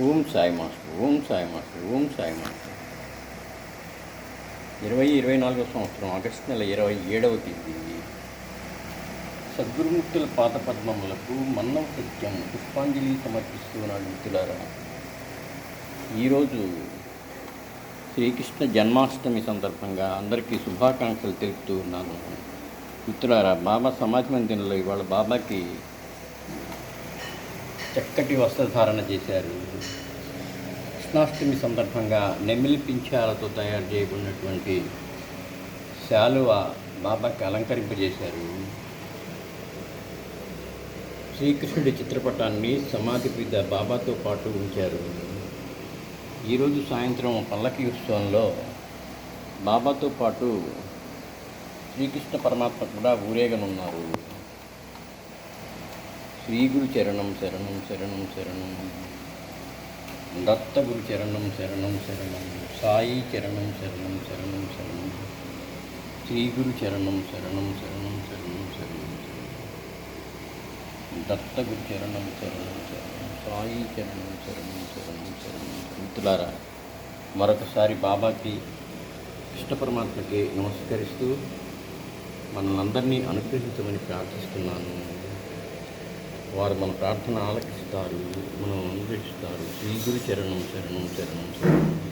Om Sai master Om Sai master Om Sai master. ఇరవై ఇరవై నాలుగో సంవత్సరం ఆగస్టు నెల ఇరవై ఏడవ తేదీ. సద్గురుముక్తుల పాత పద్మములకు మన్నవ సత్యం పుష్పాంజలి సమర్పిస్తున్నాడు మిత్రులారా ఈరోజు శ్రీకృష్ణ జన్మాష్టమి సందర్భంగా అందరికీ శుభాకాంక్షలు తెలుపుతూ ఉన్నాను. మిత్రులారా బాబా సమాధి మందిరంలో ఇవాళ బాబాకి చక్కటి వస్త్రధారణ చేశారు. కృష్ణాష్టమి సందర్భంగా నెమిలి పింఛాలతో తయారు చేయబడినటువంటి శాలువ బాబాకి అలంకరింపజేశారు. శ్రీకృష్ణుడి చిత్రపటాన్ని సమాధి మీద బాబాతో పాటు ఉంచారు. ఈరోజు సాయంత్రం పల్లకి ఉత్సవంలో బాబాతో పాటు శ్రీకృష్ణ పరమాత్మ కూడా ఊరేగనున్నారు. శ్రీగురు చరణం శరణం శరణం శరణం. దత్త గురు చరణం శరణం శరణం. సాయి చరణం శరణం శరణం శరణం. శ్రీగురు చరణం శరణం శరణం శరణం శరణం. దత్త గురు చరణం శరణం శరణం. సాయి చరణం శరణం శరణం శరణం. మిత్రులారా మరొకసారి బాబాకి కృష్ణ పరమాత్మకి నమస్కరిస్తూ మనల్ని అనుగ్రహించమని ప్రార్థిస్తున్నాను. వారు మన ప్రార్థన ఆలకిస్తారు మనం అనుగ్రహిస్తారు. శ్రీ గురు చరణం శరణం చరణం. శరణం